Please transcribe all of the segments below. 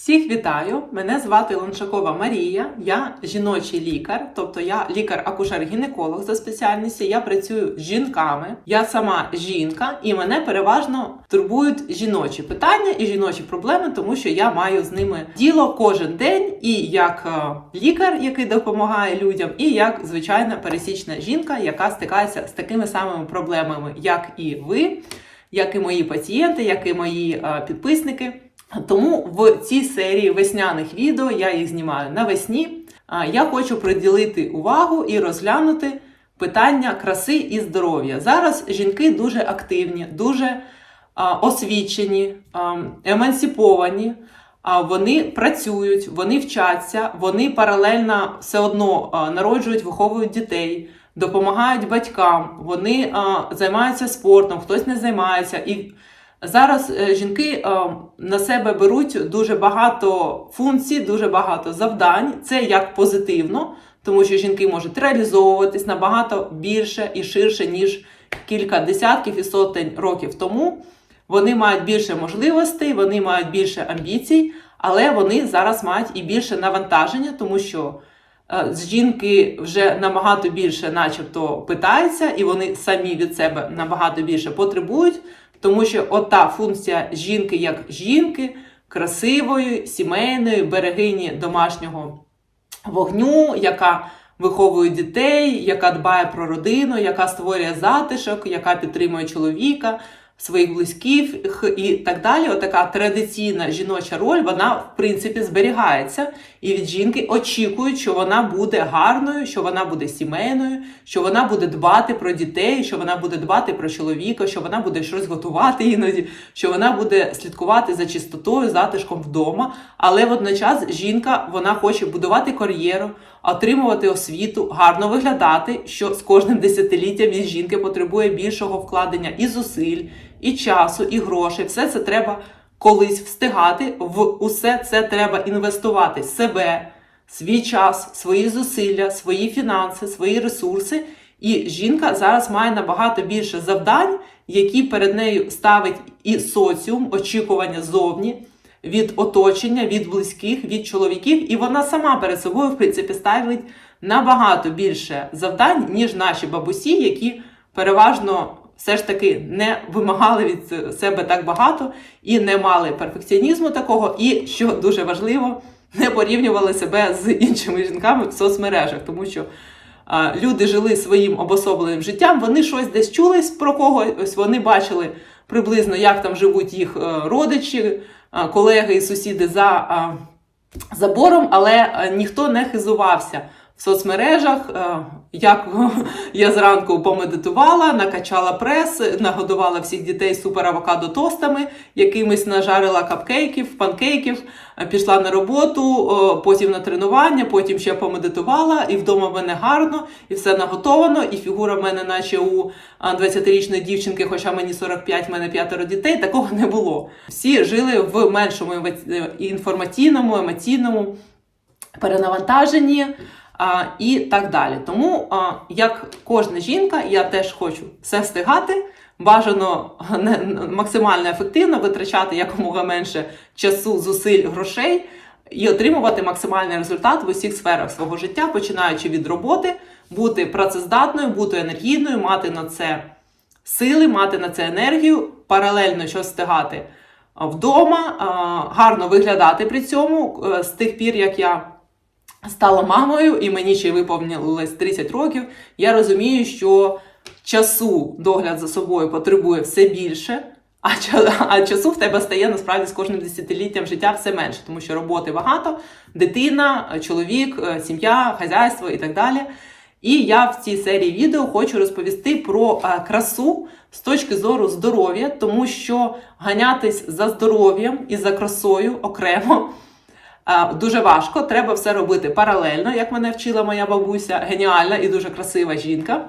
Всіх вітаю! Мене звати Ланшакова Марія. Я жіночий лікар, тобто я лікар-акушер-гінеколог за спеціальністю. Я працюю з жінками. Я сама жінка, і мене переважно турбують жіночі питання і жіночі проблеми, тому що я маю з ними діло кожен день, і як е, лікар, який допомагає людям, і як звичайна пересічна жінка, яка стикається з такими самими проблемами, як і ви, як і мої пацієнти, як і мої е, підписники. Тому в цій серії весняних відео я їх знімаю навесні. Я хочу приділити увагу і розглянути питання краси і здоров'я. Зараз жінки дуже активні, дуже освічені, емансиповані. Вони працюють, вони вчаться, вони паралельно все одно народжують, виховують дітей, допомагають батькам, вони займаються спортом, хтось не займається. І Зараз е, жінки е, на себе беруть дуже багато функцій, дуже багато завдань. Це як позитивно, тому що жінки можуть реалізовуватись набагато більше і ширше, ніж кілька десятків і сотень років тому. Вони мають більше можливостей, вони мають більше амбіцій, але вони зараз мають і більше навантаження, тому що е, з жінки вже набагато більше, начебто, питаються, і вони самі від себе набагато більше потребують. Тому що ота функція жінки як жінки, красивої, сімейної, берегині домашнього вогню, яка виховує дітей, яка дбає про родину, яка створює затишок, яка підтримує чоловіка, своїх близьких і так далі. Отака традиційна жіноча роль, вона в принципі зберігається. І від жінки очікують, що вона буде гарною, що вона буде сімейною, що вона буде дбати про дітей, що вона буде дбати про чоловіка, що вона буде щось готувати іноді, що вона буде слідкувати за чистотою, затишком вдома. Але водночас жінка вона хоче будувати кар'єру, отримувати освіту, гарно виглядати, що з кожним десятиліттям від жінки потребує більшого вкладення і зусиль, і часу, і грошей. Все це треба колись встигати. В усе це треба інвестувати себе, свій час, свої зусилля, свої фінанси, свої ресурси. І жінка зараз має набагато більше завдань, які перед нею ставить і соціум, очікування зовні. Від оточення, від близьких, від чоловіків, і вона сама перед собою, в принципі, ставить набагато більше завдань, ніж наші бабусі, які переважно все ж таки не вимагали від себе так багато і не мали перфекціонізму такого, і що дуже важливо, не порівнювали себе з іншими жінками в соцмережах, тому що люди жили своїм обособленим життям, вони щось десь чули про когось, вони бачили приблизно, як там живуть їх е, родичі, е, колеги і сусіди за забором, але е, ніхто не хизувався в соцмережах. Як я зранку помедитувала, накачала прес, нагодувала всіх дітей супер авокадо тостами, якимись нажарила капкейків, панкейків, е, пішла на роботу, потім на тренування, потім ще помедитувала, і вдома в мене гарно, і все наготовано, і фігура в мене, наче у а, 20-річної дівчинки, хоча мені 45, в мене п'ятеро дітей, такого не було. Всі жили в меншому інформаційному, емоційному перенавантаженні і так далі. Тому, як кожна жінка, я теж хочу все встигати. Бажано максимально ефективно витрачати якомога менше часу, зусиль, грошей і отримувати максимальний результат в усіх сферах свого життя, починаючи від роботи, бути працездатною, бути енергійною, мати на це сили, мати на це енергію, паралельно щось встигати вдома, гарно виглядати при цьому е, з тих пір, як я стала мамою, і мені ще виповнилось 30 років, я розумію, що часу догляд за собою потребує все більше, а, а часу в тебе стає насправді з кожним десятиліттям життя все менше, тому що роботи багато, дитина, чоловік, е, сім'я, хазяйство і так далі. І я в цій серії відео хочу розповісти про е, красу з точки зору здоров'я, тому що ганятись за здоров'ям і за красою окремо дуже важко. Треба все робити паралельно, як мене вчила моя бабуся, геніальна і дуже красива жінка.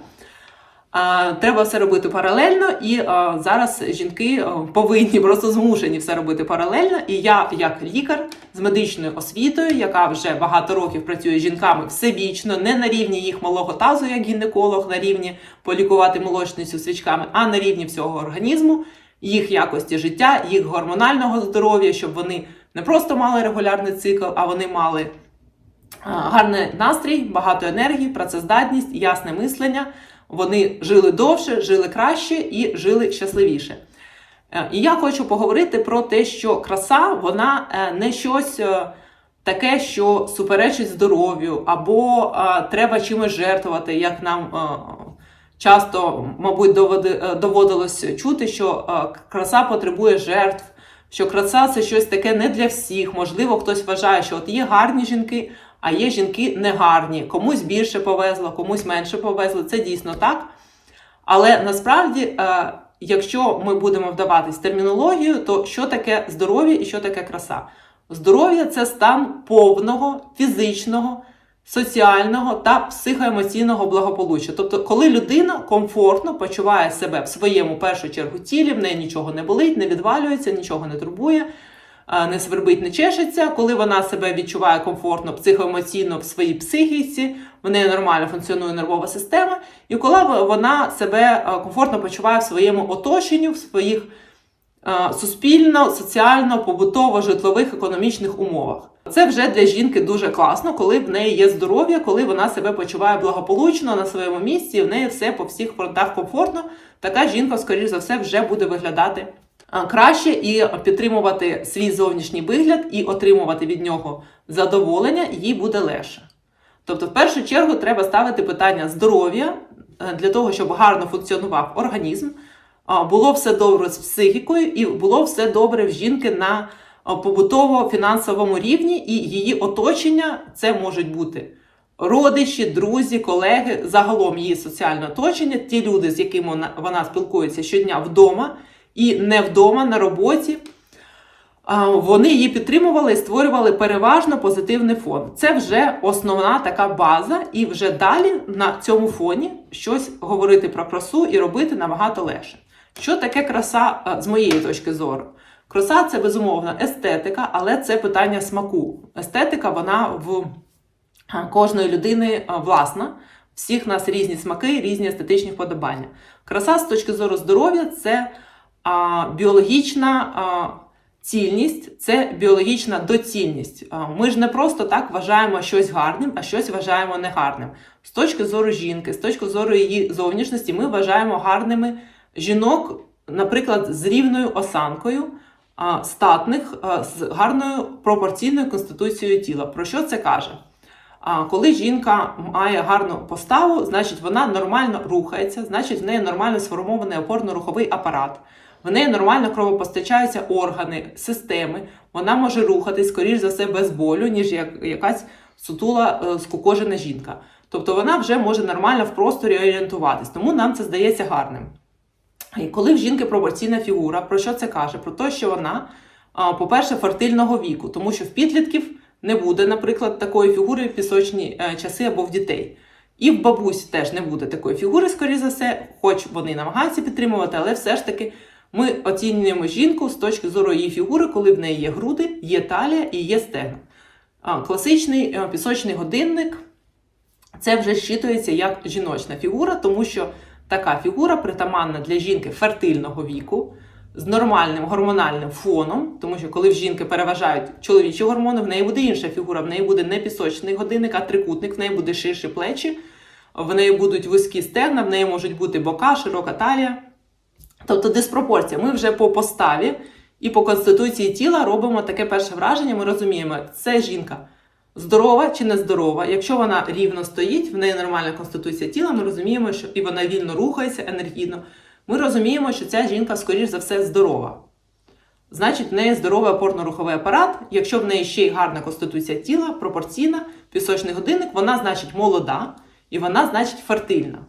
Треба все робити паралельно, і зараз жінки повинні просто змушені все робити паралельно. І я, як лікар з медичною освітою, яка вже багато років працює з жінками всебічно, не на рівні їх малого тазу, як гінеколог, на рівні полікувати молочницю свічками, а на рівні всього організму, їх якості життя, їх гормонального здоров'я, щоб вони не просто мали регулярний цикл, а вони мали гарний настрій, багато енергії, працездатність, ясне мислення. Вони жили довше, жили краще і жили щасливіше. Е, І я хочу поговорити про те, що краса вона е, не щось е, таке, що суперечить здоров'ю, або треба чимось жертвувати, як нам часто, мабуть, доводи- доводилось чути, що краса потребує жертв, що краса це щось таке не для всіх. Можливо, хтось вважає, що от є гарні жінки, а є жінки негарні. Комусь більше повезло, комусь менше повезло. Це дійсно так. Але насправді, е, якщо ми будемо вдаватись термінологію, то що таке здоров'я і що таке краса? Здоров'я це стан повного фізичного, соціального та психоемоційного благополуччя. Тобто, коли людина комфортно почуває себе в своєму першу чергу тілі, в неї нічого не болить, не відвалюється, нічого не турбує, е, не свербить, не чешеться, коли вона себе відчуває комфортно психоемоційно в своїй психіці, в неї нормально функціонує нервова система, і коли вона себе е, комфортно почуває в своєму оточенні, в своїх е, суспільно, соціально, побутово, житлових, економічних умовах. Це вже для жінки дуже класно, коли в неї є здоров'я, коли вона себе почуває благополучно на своєму місці, і в неї все по всіх фронтах комфортно. Така жінка, скоріш за все, вже буде виглядати краще і підтримувати свій зовнішній вигляд і отримувати від нього задоволення, їй буде легше. Тобто, в першу чергу, треба ставити питання здоров'я е, для того, щоб гарно функціонував організм, було все добре з психікою і було все добре в жінки на побутово-фінансовому рівні, і її оточення це можуть бути родичі, друзі, колеги, загалом її соціальне оточення, ті люди, з якими вона, вона спілкується щодня вдома і не вдома на роботі. Вони її підтримували і створювали переважно позитивний фон. Це вже основна така база, і вже далі на цьому фоні щось говорити про красу і робити набагато легше. Що таке краса з моєї точки зору? Краса це безумовно естетика, але це питання смаку. Естетика вона в кожної людини власна. Всіх нас різні смаки, різні естетичні вподобання. Краса з точки зору здоров'я це а, біологічна а, цільність, це біологічна доцільність. А, Ми ж не просто так вважаємо щось гарним, а щось вважаємо негарним. З точки зору жінки, з точки зору її зовнішності, ми вважаємо гарними жінок, наприклад, з рівною осанкою, статних, з гарною пропорційною конституцією тіла. Про що це каже? Коли жінка має гарну поставу, значить вона нормально рухається, значить в неї нормально сформований опорно-руховий апарат, в неї нормально кровопостачаються органи, системи, вона може рухатись, скоріш за все, без болю, ніж як якась сутула е, скукожена жінка. Тобто вона вже може нормально в просторі орієнтуватись, тому нам це здається гарним. І коли в жінки пропорційна фігура, про що це каже? Про те, що вона, по-перше, фертильного віку, тому що в підлітків не буде, наприклад, такої фігури в пісочні е, часи або в дітей. І в бабусь теж не буде такої фігури, скоріше за все, хоч вони намагаються підтримувати, але все ж таки ми оцінюємо жінку з точки зору її фігури, коли в неї є груди, є талія і є стегна. Класичний е, пісочний годинник це вже щитується як жіночна фігура, тому що така фігура притаманна для жінки фертильного віку з нормальним гормональним фоном, тому що коли в жінки переважають чоловічі гормони, в неї буде інша фігура, в неї буде не пісочний годинник, а трикутник, в неї буде ширші плечі, в неї будуть вузькі стегна, в неї можуть бути бока, широка талія. Тобто диспропорція. Ми вже по поставі і по конституції тіла робимо таке перше враження. Ми розуміємо, це жінка здорова чи нездорова. Якщо вона рівно стоїть, в неї нормальна конституція тіла, ми розуміємо, що і вона вільно рухається енергійно. Ми розуміємо, що ця жінка, скоріш за все, здорова. Значить, в неї здоровий опорно-руховий апарат. Якщо в неї ще й гарна конституція тіла, пропорційна, пісочний годинник, вона значить молода і вона значить фертильна.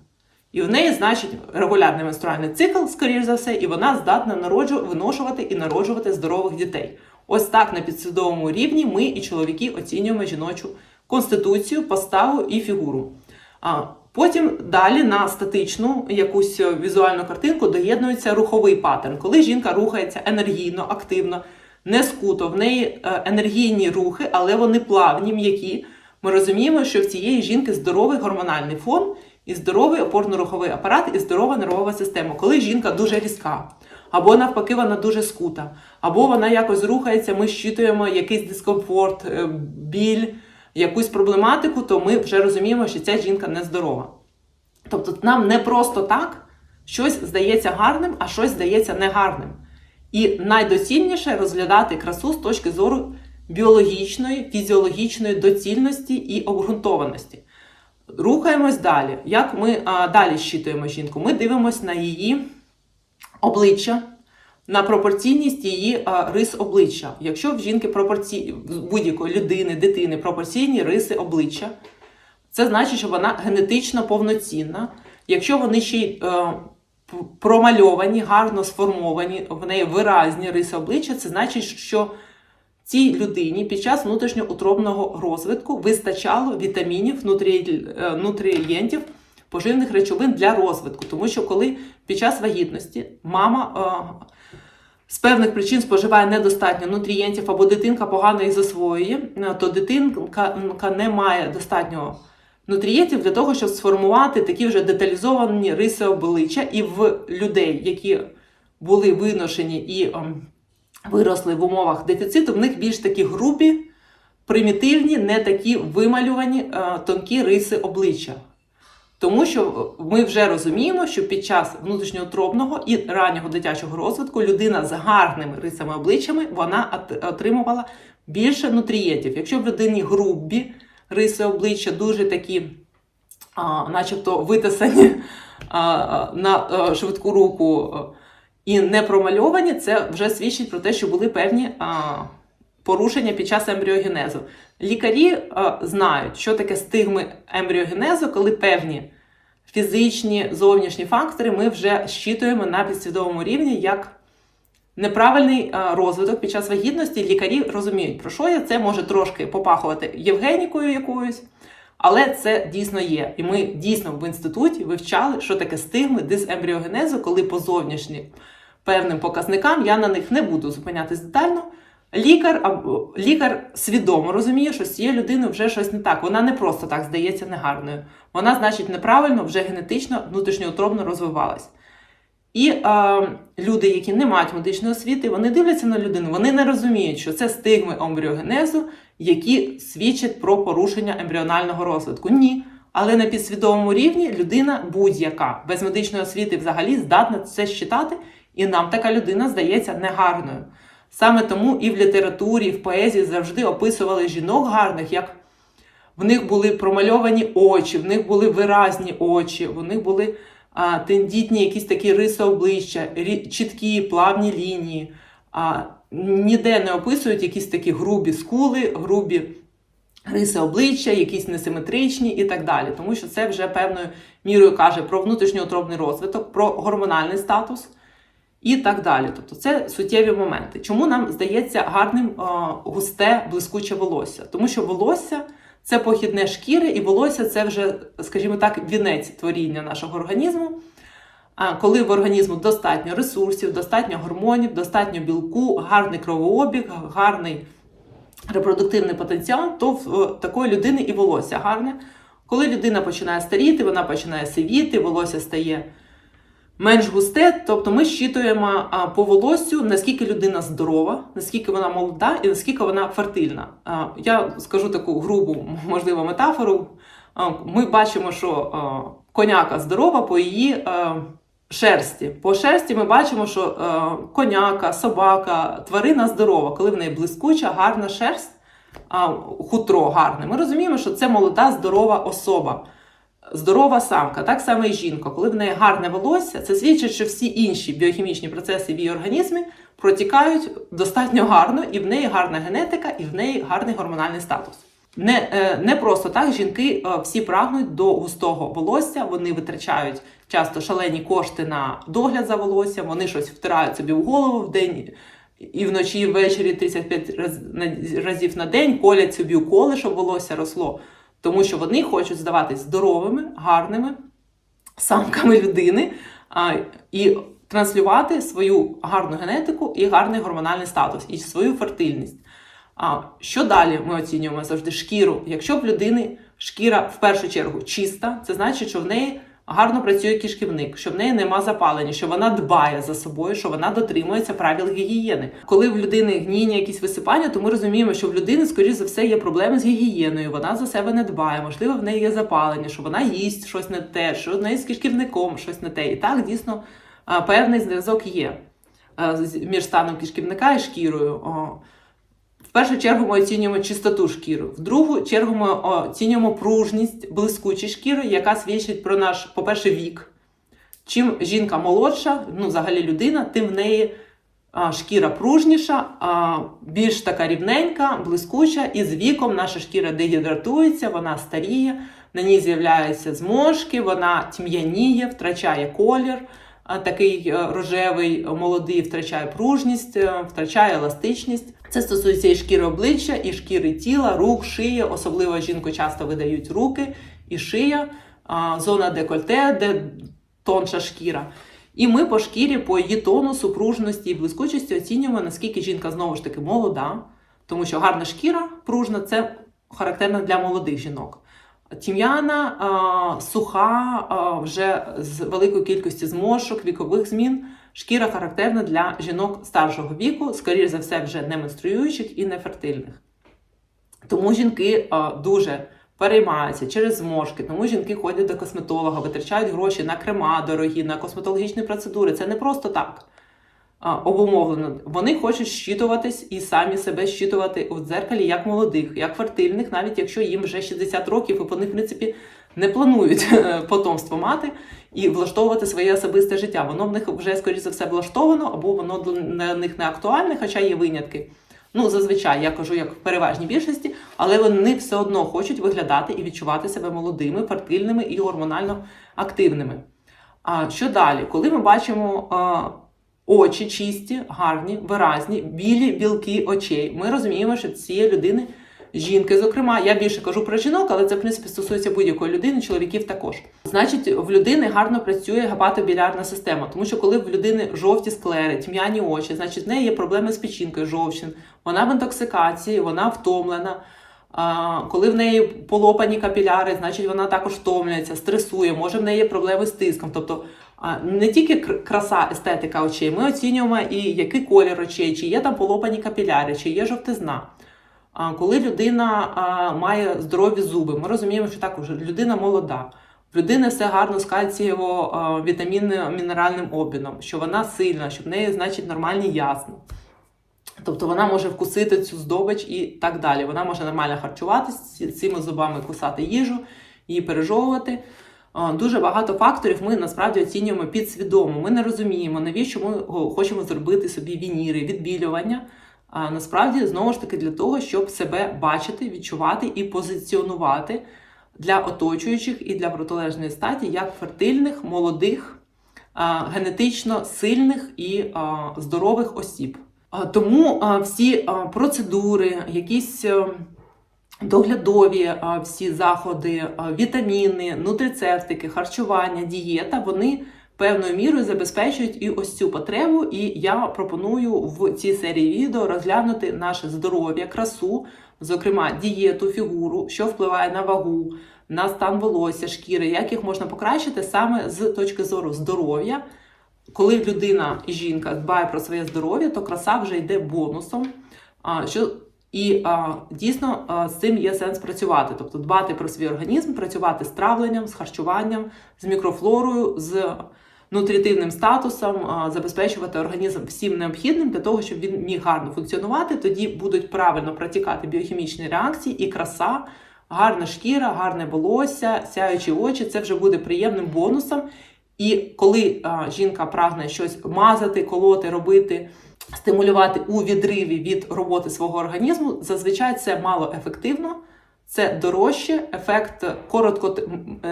І в неї, значить, регулярний менструальний цикл, скоріш за все, і вона здатна народжу, виношувати і народжувати здорових дітей. Ось так на підсвідомому рівні ми і чоловіки оцінюємо жіночу конституцію, поставу і фігуру. А потім далі на статичну якусь візуальну картинку доєднується руховий паттерн, коли жінка рухається енергійно, активно, не скуто. В неї е, енергійні рухи, але вони плавні, м'які. Ми розуміємо, що в цієї жінки здоровий гормональний фон і здоровий опорно-руховий апарат, і здорова нервова система, коли жінка дуже різка. Або навпаки, вона дуже скута, або вона якось рухається, ми щитуємо якийсь дискомфорт, е, біль, якусь проблематику, то ми вже розуміємо, що ця жінка нездорова. Тобто нам не просто так щось здається гарним, а щось здається негарним. І найдоцільніше розглядати красу з точки зору біологічної, фізіологічної доцільності і обґрунтованості. Рухаємось далі. Як ми а, далі щитуємо жінку? Ми дивимося на її обличчя, на пропорційність її а, рис обличчя. Якщо в жінки пропорці... будь-якої людини, дитини пропорційні риси обличчя, це значить, що вона генетично повноцінна. Якщо вони ще й е, промальовані, гарно сформовані, в неї виразні риси обличчя, це значить, що цій людині під час внутрішньоутробного розвитку вистачало вітамінів, е, нутрієнтів, поживних речовин для розвитку. Тому що коли під час вагітності мама е, з певних причин споживає недостатньо нутрієнтів або дитинка погано їх засвоює, е, то дитинка не має достатньо нутрієнтів для того, щоб сформувати такі вже деталізовані риси обличчя, і в людей, які були виношені і ем, виросли в умовах дефіциту, в них більш такі грубі, примітивні, не такі вималювані е, тонкі риси обличчя. Тому що ми вже розуміємо, що під час внутрішньоутробного і раннього дитячого розвитку людина з гарними рисами обличчями вона отримувала більше нутрієнтів. Якщо в людині грубі риси обличчя, дуже такі, а, начебто витисані а, на а, швидку руку і не промальовані, це вже свідчить про те, що були певні а, порушення під час ембріогенезу. Лікарі а, знають, що таке стигми ембріогенезу, коли певні фізичні зовнішні фактори ми вже щитуємо на підсвідомому рівні як неправильний розвиток під час вагітності. Лікарі розуміють, про що я це може трошки попахувати євгенікою якоюсь. Але це дійсно є. І ми дійсно в інституті вивчали, що таке стигми дисембріогенезу, коли по зовнішнім певним показникам я на них не буду зупинятись детально. Лікар або лікар свідомо розуміє, що з цією людиною вже щось не так. Вона не просто так здається негарною. Вона, значить, неправильно вже генетично внутрішньоутробно розвивалась. І е, люди, які не мають медичної освіти, вони дивляться на людину, вони не розуміють, що це стигми ембріогенезу, які свідчать про порушення ембріонального розвитку. Ні. Але на підсвідомому рівні людина будь-яка без медичної освіти взагалі здатна це считати, і нам така людина здається негарною. Саме тому і в літературі, і в поезії завжди описували жінок гарних, як в них були промальовані очі, в них були виразні очі, в них були а, тендітні якісь такі риси обличчя, чіткі плавні лінії. А, ніде не описують якісь такі грубі скули, грубі риси обличчя, якісь несиметричні і так далі. Тому що це вже певною мірою каже про внутрішньоутробний розвиток, про гормональний статус і так далі. Тобто це суттєві моменти. Чому нам здається гарним густе, блискуче волосся? Тому що волосся це похідне шкіри, і волосся це вже, скажімо так, вінець творіння нашого організму. А коли в організму достатньо ресурсів, достатньо гормонів, достатньо білку, гарний кровообіг, гарний репродуктивний потенціал, то в е, такої людини і волосся гарне. Коли людина починає старіти, вона починає сивіти, волосся стає менш густе. Тобто ми щитуємо по волоссю, наскільки людина здорова, наскільки вона молода і наскільки вона фертильна. Я скажу таку грубу, можливо, метафору. Ми бачимо, що коняка здорова по її шерсті. По шерсті ми бачимо, що коняка, собака, тварина здорова, коли в неї блискуча, гарна шерсть, а, хутро гарне. Ми розуміємо, що це молода, здорова особа здорова самка, так само і жінка, коли в неї гарне волосся, це свідчить, що всі інші біохімічні процеси в її організмі протікають достатньо гарно, і в неї гарна генетика, і в неї гарний гормональний статус. Не, е, не просто так жінки е, всі прагнуть до густого волосся, вони витрачають часто шалені кошти на догляд за волоссям, вони щось втирають собі в голову в день і вночі, і ввечері 35 раз- разів на день колять собі уколи, щоб волосся росло. Тому що вони хочуть здаватись здоровими, гарними самками людини а, і транслювати свою гарну генетику і гарний гормональний статус, і свою фертильність. А що далі ми оцінюємо завжди шкіру? Якщо в людини шкіра в першу чергу чиста, це значить, що в неї гарно працює кишківник, що в неї нема запалення, що вона дбає за собою, що вона дотримується правил гігієни. Коли в людини гнійні якісь висипання, то ми розуміємо, що в людини, скоріш за все, є проблеми з гігієною. Вона за себе не дбає, можливо, в неї є запалення, що вона їсть щось не те, що в неї з кишківником щось не те. І так дійсно певний зв'язок є між станом кишківника і шкірою. В першу чергу ми оцінюємо чистоту шкіри. В другу чергу ми оцінюємо пружність, блискучість шкіри, яка свідчить про наш, по-перше, вік. Чим жінка молодша, ну взагалі людина, тим в неї а, шкіра пружніша, а, більш така рівненька, блискуча, і з віком наша шкіра дегідратується, вона старіє, на ній з'являються зморшки, вона тьм'яніє, втрачає колір. Такий е, рожевий, молодий втрачає пружність, е, втрачає еластичність. Це стосується і шкіри обличчя, і шкіри тіла, рук, шиї. Особливо жінку часто видають руки і шия, зона декольте, де тонша шкіра. І ми по шкірі, по її тонусу, пружності і блискучості оцінюємо, наскільки жінка знову ж таки молода, тому що гарна шкіра пружна це характерно для молодих жінок. Тім'яна, суха, вже з великою кількістю зморшок, вікових змін. Шкіра характерна для жінок старшого віку, скоріш за все, вже не менструюючих і нефертильних. Тому жінки дуже переймаються через зморшки, тому жінки ходять до косметолога, витрачають гроші на крема дорогі, на косметологічні процедури. Це не просто так обумовлено. Вони хочуть щитуватись і самі себе щитувати у дзеркалі як молодих, як фертильних, навіть якщо їм вже 60 років, і вони, в принципі, не планують е, потомство мати і влаштовувати своє особисте життя. Воно в них вже, скоріш за все, влаштовано, або воно для них не актуальне, хоча є винятки. Ну, зазвичай я кажу як в переважній більшості, але вони все одно хочуть виглядати і відчувати себе молодими, фертильними і гормонально активними. А що далі? Коли ми бачимо очі чисті, гарні, виразні, білі білки очей, ми розуміємо, що цієї людини жінки, зокрема, я більше кажу про жінок, але це в принципі стосується будь-якої людини, чоловіків також. Значить, в людини гарно працює гепатобілярна система, тому що коли в людини жовті склери, тьмяні очі, значить в неї є проблеми з печінкою, жовчин, вона в інтоксикації, вона втомлена. Коли в неї полопані капіляри, значить вона також втомлюється, стресує, може в неї є проблеми з тиском. Тобто не тільки краса, естетика очей, ми оцінюємо і який колір очей, чи є там полопані капіляри, чи є жовтизна. Коли людина має здорові зуби, ми розуміємо, що також людина молода. В людини все гарно з кальцієво вітамінним мінеральним обміном, що вона сильна, що в неї, значить, нормальні ясна. Тобто вона може вкусити цю здобич і так далі. Вона може нормально харчуватися, цими зубами кусати їжу, її пережовувати. А, Дуже багато факторів ми насправді оцінюємо підсвідомо. Ми не розуміємо, навіщо ми хочемо зробити собі вініри, відбілювання. А насправді знову ж таки для того, щоб себе бачити, відчувати і позиціонувати для оточуючих і для протилежної статі як фертильних, молодих, генетично сильних і здорових осіб. Тому всі процедури, якісь е, доглядові всі заходи, вітаміни, нутрицептики, харчування, дієта, вони певною мірою забезпечують і ось цю потребу. І я пропоную в цій серії відео розглянути наше здоров'я, красу, зокрема дієту, фігуру, що впливає на вагу, на стан волосся, шкіри, як їх можна покращити саме з точки зору здоров'я. Коли людина жінка дбає про своє здоров'я, то краса вже йде бонусом. Що і а, дійсно а, з цим є сенс працювати, тобто дбати про свій організм, працювати з травленням, з харчуванням, з мікрофлорою, з нутритивним статусом, а, забезпечувати організм всім необхідним для того, щоб він міг гарно функціонувати. Тоді будуть правильно протікати біохімічні реакції і краса, гарна шкіра, гарне волосся, сяючі очі. Це вже буде приємним бонусом. І коли а, жінка прагне щось мазати, колоти, робити, стимулювати у відриві від роботи свого організму, зазвичай це мало ефективно, це дорожче, ефект коротко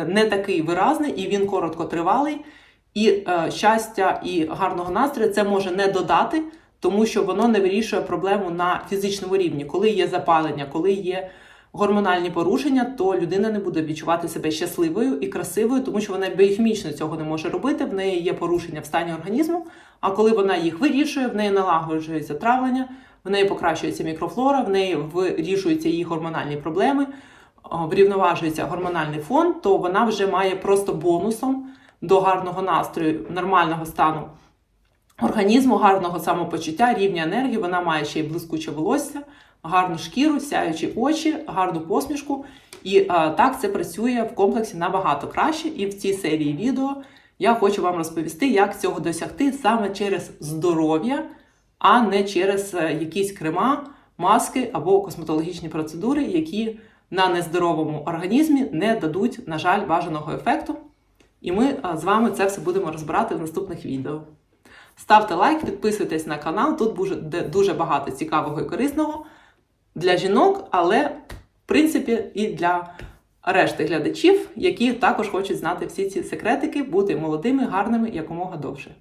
не такий виразний, і він короткотривалий. І е, щастя і гарного настрою це може не додати, тому що воно не вирішує проблему на фізичному рівні. Коли є запалення, коли є гормональні порушення, то людина не буде відчувати себе щасливою і красивою, тому що вона біохімічно цього не може робити. В неї є порушення в стані організму. А коли вона їх вирішує, в неї налагоджується травлення, в неї покращується мікрофлора, в неї вирішуються її гормональні проблеми. врівноважується гормональний фон, то вона вже має просто бонусом до гарного настрою, нормального стану організму, гарного самопочуття, рівня енергії. Вона має ще й блискуче волосся, гарну шкіру, сяючі очі, гарну посмішку. І е, так це працює в комплексі набагато краще. І в цій серії відео я хочу вам розповісти, як цього досягти саме через здоров'я, а не через е, якісь крема, маски або косметологічні процедури, які на нездоровому організмі не дадуть, на жаль, бажаного ефекту. І ми е, з вами це все будемо розбирати в наступних відео. Ставте лайк, підписуйтесь на канал. Тут дуже багато цікавого і корисного для жінок, але в принципі і для решти глядачів, які також хочуть знати всі ці секретики, бути молодими, гарними якомога довше.